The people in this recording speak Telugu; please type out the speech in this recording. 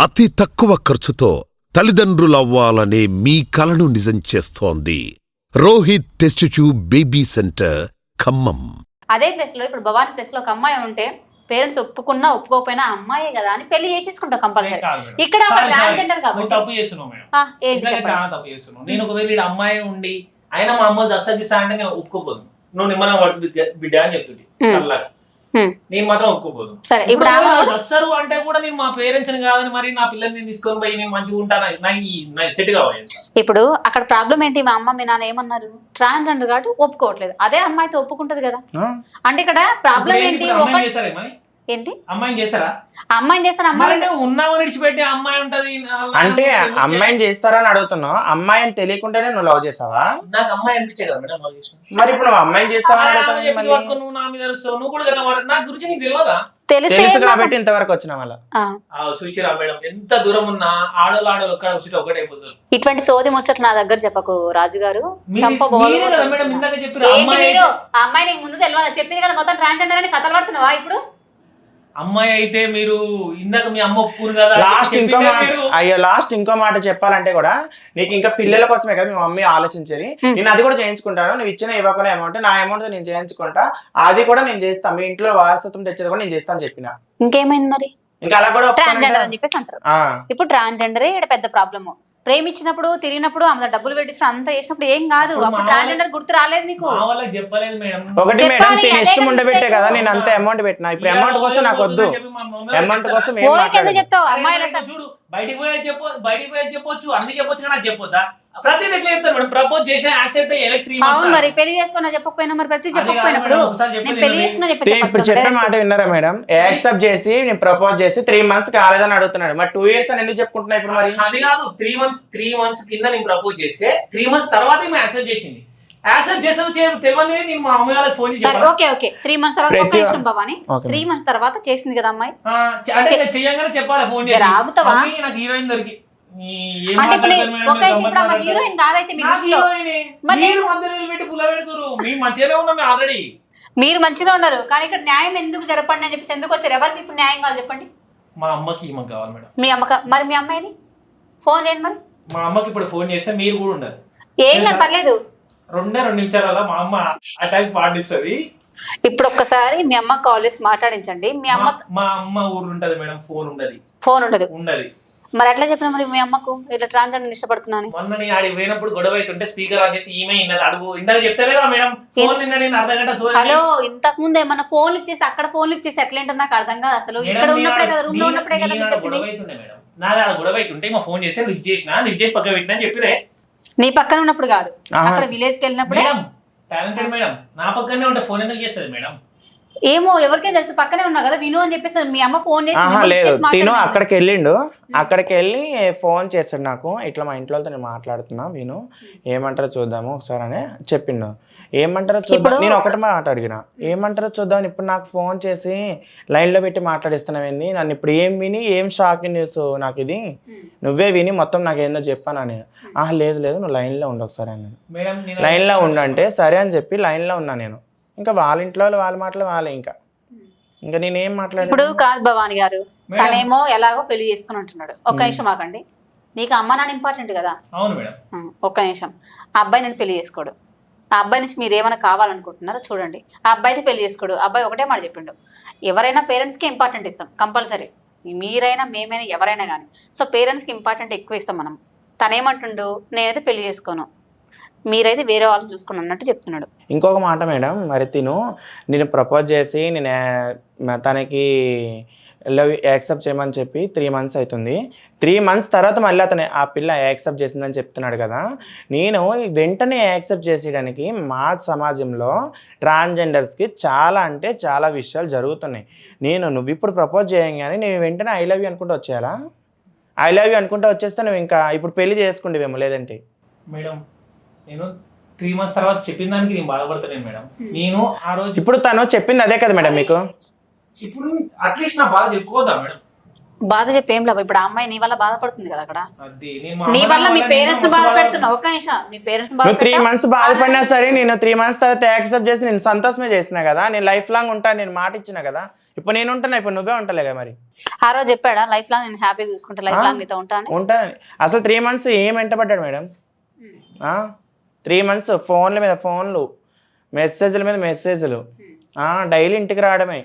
అతి తక్కువ ఖర్చుతో తల్లిదండ్రులవ్వాలనే మీ కలను నిజం చేస్తోంది. Rohit test tube baby centre Khammam. అదే ప్లేస్లో ఇప్పుడు భవానీ ప్లేస్లో ఒక అమ్మాయి ఉంటే పేరెంట్స్ ఒప్పుకున్నా ఒప్పుకోకపోయినా అమ్మాయే కదా అని పెళ్ళి చేసేసుకుంటాం కంపల్సరీ. ఇక్కడ. ట్రాన్స్జెండర్ నువ్వు కాబట్టి. తప్పు చేస్తున్నావు మేడం. ఆ, ఏంటి నిజంగా చెప్పండి? చాలా తప్పు చేస్తున్నావు. నేను ఒకవేళ ఈడ అమ్మాయి ఉండి అయినా మా అమ్మ దస్తకి అంటే నేను ఒప్పుకోపోదు నువ్వు నిమ్మల వాడికి బిడ్డ- అని చెప్తుంది. చల్లగా. నేను మాత్రం సరే ఇప్పుడు వస్తారు అంటే కూడా నేను మా పేరెంట్స్ కాదని మరి నా పిల్లల్ని నేను తీసుకొని పోయి నేను మంచిగా ఉంటాను? నాకు సెట్ కావాలి ఇప్పుడు అక్కడ ప్రాబ్లం ఏంటి? మా అమ్మ మీ నాన్న ఏమన్నారు? ట్రాన్స్జెండర్ కాబట్టి ఒప్పుకోవట్లేదు. అదే అమ్మాయితో ఒప్పుకుంటది కదా? అంటే ఇక్కడ ప్రాబ్లం ఏంటి? చేస్తారా ఏంటి? అమ్మాయిని చేస్తారా? అమ్మాయిని చేస్తాను మరి అమ్మాయి ఉన్నావు విడిచిపెట్టి అమ్మాయి ఉంటది అంటే అమ్మాయిని చేస్తారని అడుగుతున్నావు అమ్మాయిని తెలియకుండానే నువ్వు లవ్ చేసావా? నాకు అమ్మాయి అనిపించే కదా మేడం లవ్ చేసిన మరి ఇప్పుడు నువ్వు అమ్మాయిని చేస్తావని అమ్మాయి మళ్ళీ పట్టుకొని నువ్వు నా మీద. నువ్వు కూడా నా గురించి నీకు తెలియదా? తెలుసు కాబట్టి ఇంతవరకు వచ్చిన ఆ. చూసిరా మేడం ఎంత దూరం ఉన్నా ఒక్కడ వచ్చి ఒకటే అయిపోతారు ఇటువంటి సోది ముచ్చట్లు నా దగ్గర చెప్పకు రాజు గారు అమ్మాయి అమ్మాయి నీకు ముందు తెలియదు? చెప్పింది కదా మొత్తం ట్రాన్స్జెండర్ అని కథలు పడుతున్నావా ఇప్పుడు? అమ్మాయి అయితే మీరు ఇందాక మీ అమ్మ ఒప్పుకురు కదా లాస్ట్ ఇంకో మాట అయ్యో లాస్ట్ ఇంకో మాట చెప్పాలంటే కూడా నీకు ఇంకా పిల్లల కోసమే కదా మీ మమ్మీ ఆలోచించేది. Hmm. నేను అది కూడా చేయించుకుంటాను. నువ్వు ఇచ్చిన ఇవ్వకుండా అమౌంట్ నా అమౌంట్ నేను చేయించుకుంటా. అది కూడా నేను చేస్తాను మీ ఇంట్లో వారసత్వం తెచ్చేది కూడా నేను చేస్తాను చెప్పిన. ఇంకేమైంది మరి? ఇంకా అలా కూడా ట్రాన్స్జెండర్ అని చెప్పేసి అంటారు. ఆ. ఇప్పుడు ట్రాన్స్జెండరే ఇక్కడ పెద్ద ప్రాబ్లమ్ ప్రేమించినప్పుడు తిరిగినప్పుడు ఆమె డబ్బులు పెట్టించడం అంతా చేసినప్పుడు ఏం కాదు. అప్పుడు ట్రాన్స్జెండర్ గుర్తు రాలేదు మీకు? ఒకటి మేడం అదే ఇష్టం కదా ఉండబెట్టే. కదా నేను అంత అమౌంట్ పెట్టినా. ఇప్పుడు అమౌంట్ కోసం నాకు వద్దు. అమౌంట్? కోసం చెప్తావు? అమ్మాయిల చూడు. బయటికి పోయి చెప్పు బయటికి పోయి చెప్పొచ్చు అన్ని చెప్పొచ్చు కానీ నాకు చెప్పొద్దా? ప్రతిదీ ఎట్లా చెప్తారు మేడం ప్రపోజ్ చేసిన యాక్సెప్ట్ ఎలక్ట్రిక్ అవును మరి పెళ్ళి చేసుకున్నా చెప్పకపోయినా మరి ప్రతి చెప్పకపోయినప్పుడు నేను పెళ్ళి చేసుకున్నా చెప్పి ఇప్పుడు చెప్పే మాట విన్నారా మేడం? యాక్సెప్ట్ చేసి నేను ప్రపోజ్ చేసి త్రీ మంత్స్ కాలేదని అడుగుతున్నాడు. మరి టూ ఇయర్స్ అని ఎందుకు చెప్పుకుంటున్నా ఇప్పుడు మరి? అది కాదు త్రీ మంత్స్ త్రీ మంత్స్ కింద నేను ప్రపోజ్ చేస్తే త్రీ మంత్స్ తర్వాత మేము యాక్సెప్ట్ చేసింది. యాక్సెప్ట్ చేసాం తెలియదు నేను మా అమ్మ వాళ్ళకి ఫోన్ సరే. Okay okay. త్రీ మంత్స్ తర్వాత ఒక ప్రతి- నిమిషం భవాని. త్రీ మంత్స్ తర్వాత చేసింది కదా అమ్మాయి? అంటే నేను చెయ్యంగానే చెప్పాలి ఫోన్ చేసి. ఆగుతావా? మమ్మీ, నాకు హీరోయిన్ దొరికి. ఈ ఏం అంటే ఇప్పుడు మాట్లాడతారు మేడం, ఒక మీరు ఇప్పుడు ఆమె గమ్మత్తు హీరోయిన్ కాదైతే మీ నాకు దృష్టిలో. హీరోయినే. మరి మీరు మధ్యలో నిలబెట్టి పుల్ల పెడుతురు మేము మంచిగానే ఉన్నాం ఆల్రెడీ. మీరు మంచిగా ఉన్నారు. కానీ ఇక్కడ న్యాయం ఎందుకు జరపండి అని చెప్పేసి ఎందుకు వచ్చారు? ఎవరికి ఇప్పుడు న్యాయం కావాలి చెప్పండి? మా అమ్మకి ఈమెకి కావాలి మేడం. మీ అమ్మక మరి మీ అమ్మాయిది? ఫోన్ చేయండి మరి. మా అమ్మకి ఇప్పుడు ఫోన్ చేస్తే మీరు కూడా ఉండరు ఏం కాదు పర్లేదు. రెండే రెండు నిమిషాలలో మా అమ్మ అటాక్ పాటిస్తుంది. ఇప్పుడు ఒక్కసారి మీ అమ్మ కాల్ చేసి మాట్లాడించండి. మీ అమ్మ మా- అమ్మ ఊరు ఉంటది మేడం ఫోన్ ఉండదు. ఫోన్ ఉండదు. ఉండదు మరి ఎట్లా చెప్పిన మరి మీ అమ్మకు? ఇట్లా ట్రాన్స్జెండర్ ఇష్టపడుతున్నాను మొన్న నేను ఆడికి పోయినప్పుడు గొడవ అవుతుంటే స్పీకర్ ఆన్ చేసి ఈమె ఇన్నది అడుగు ఇందాక చెప్తలేదా మేడం ఫోన్ నిన్న నేను అర్ధ గంట హలో ఇంతకు ముందు ఏమన్నా ఫోన్ లిఫ్ట్ చేసి అక్కడ ఫోన్ లిఫ్ట్ చేసి ఎట్లా ఏంటో నాకు అర్థం కాదు అసలు. ఇక్కడ నేను ఉన్నప్పుడే కదా రూమ్లో నేను- ఉన్నప్పుడే కదా చెప్పింది. గొడవ అవుతుండే మేడం. నాది ఆడ గొడవ అవుతుంటే మా ఫోన్ చేస్తే లిఫ్ట్ చేసిన లిఫ్ట్ చేసి పక్క పెట్టినా చెప్పిరే నీ పక్కన ఉన్నప్పుడు కాదు. అక్కడ విలేజ్కి వెళ్ళినప్పుడే. Madam talented madam. నా పక్కనే ఉంటే ఫోన్ ఎందుకు చేస్తుంది మేడం? ఏమో ఎవరికైనా తెలుసు. పక్కనే ఉన్నా కదా విను అని చెప్పేసి మీ అమ్మ ఫోన్ చేసి తిను. అక్కడికి వెళ్ళిండు. అక్కడికి వెళ్ళి ఫోన్ చేస్తాడు నాకు. ఇట్లా మా ఇంట్లో నేను మాట్లాడుతున్నా విను. ఏమంటారో చూద్దాము ఒకసారి అని చెప్పిండు. ఏమంటారో చూద్దాం. నేను ఒకటి మాట అడిగిన. ఏమంటారో చూద్దాం. ఇప్పుడు నాకు ఫోన్ చేసి లైన్లో పెట్టి మాట్లాడిస్తున్నావేంది నన్ను ఇప్పుడు ఏం విని ఏం షాకింగ్ న్యూస్ నాకు ఇది? నువ్వే విని మొత్తం నాకు ఏందో చెప్పానని ఆహా లేదు లేదు నువ్వు లైన్లో ఉండు ఒకసారి అని లైన్లో ఉండంటే సరే అని చెప్పి లైన్లో ఉన్నా నేను. ఇంకా వాళ్ళ ఇంట్లో వాళ్ళు వాళ్ళ మాటలు వాళ్ళే ఇంకా. ఇంకా నేనేం ఇప్పుడు మాట్లాడాను కాదు భవాని గారు. తనేమో ఎలాగో పెళ్ళి చేసుకుని ఉంటున్నాడు. ఒక్క నిమిషం ఆగండి. నీకు అమ్మ నాన్న ఇంపార్టెంట్ కదా? అవును మేడం. ఉం, ఒక్క నిమిషం. ఆ అబ్బాయి నేను పెళ్ళి చేసుకోడు. ఆ అబ్బాయి నుంచి మీరు ఏమైనా కావాలనుకుంటున్నారో చూడండి. ఆ అబ్బాయితో పెళ్ళి చేసుకోడు. ఆ అబ్బాయి ఒకటే మాట చెప్పిండు. ఎవరైనా పేరెంట్స్కి ఇంపార్టెంట్ ఇస్తాం కంపల్సరీ. మీరైనా మేమైనా ఎవరైనా కానీ సో పేరెంట్స్కి ఇంపార్టెంట్ ఎక్కువ ఇస్తాం మనం. తనేమంటుండు నేనైతే పెళ్ళి చేసుకోను. మీరైతే వేరే వాళ్ళని చూసుకుని అన్నట్టు చెప్తున్నాడు. ఇంకొక మాట మేడం మరి తిను. నేను ప్రపోజ్ చేసి నేను తనకి లవ్ యాక్సెప్ట్ చేయమని చెప్పి త్రీ మంత్స్ అవుతుంది. త్రీ మంత్స్ తర్వాత మళ్ళీ అతను ఆ పిల్ల యాక్సెప్ట్ చేసిందని చెప్తున్నాడు కదా. నేను వెంటనే యాక్సెప్ట్ చేసేయడానికి మా సమాజంలో ట్రాన్స్జెండర్స్కి చాలా అంటే చాలా విషయాలు జరుగుతున్నాయి. నేను నువ్వు ఇప్పుడు ప్రపోజ్ చేయగానే నేను వెంటనే ఐ లవ్ యూ అనుకుంటూ వచ్చేయాలా? ఐ లవ్ యూ అనుకుంటూ వచ్చేస్తే నువ్వు ఇంకా ఇప్పుడు పెళ్ళి చేసుకుంటేవేమో లేదంటే. మేడం నేను త్రీ మంత్స్ తర్వాత చెప్పిన దానికి నేను బాధపడతాను మేడం. నేను ఆ రోజు ఇప్పుడు తను చెప్పింది అదే కదా మేడం మీకు. ఇప్పుడు అట్లీస్ట్ నా బాధ చెప్పుకోదా మేడం? బాధ చెప్పి లాభం ఇప్పుడు ఆ అమ్మాయి నీ వల్ల బాధపడుతుంది కదా అక్కడ. నీ వల్ల మీ పేరెంట్స్ నేను బాధ వస్తున్నా. పెడుతున్నావు. ఒక్క నిమిషం. మీ పేరెంట్స్ నువ్వు త్రీ? మంత్స్ బాధపడినా సరే నేను త్రీ మంత్స్ తర్వాత యాక్సెప్ట్ చేసి నేను సంతోషమే చేసిన కదా నేను లైఫ్ లాంగ్ ఉంటాను నేను మాట ఇచ్చిన కదా ఇప్పుడు నేను ఉంటాను? ఇప్పుడు నువ్వే ఉంటలే కదా మరి? ఆ రోజు చెప్పాడా లైఫ్ లాంగ్ నేను హ్యాపీగా చూసుకుంటా లైఫ్? లాంగ్ నీతో ఉంటాను ఉంటానని అసలు త్రీ మంత్స్ ఏం వెంటబడ్డాడు మేడం? త్రీ మంత్స్ ఫోన్ల మీద ఫోన్లు మెసేజ్ల మీద మెసేజ్లు డైలీ ఇంటికి రావడమే.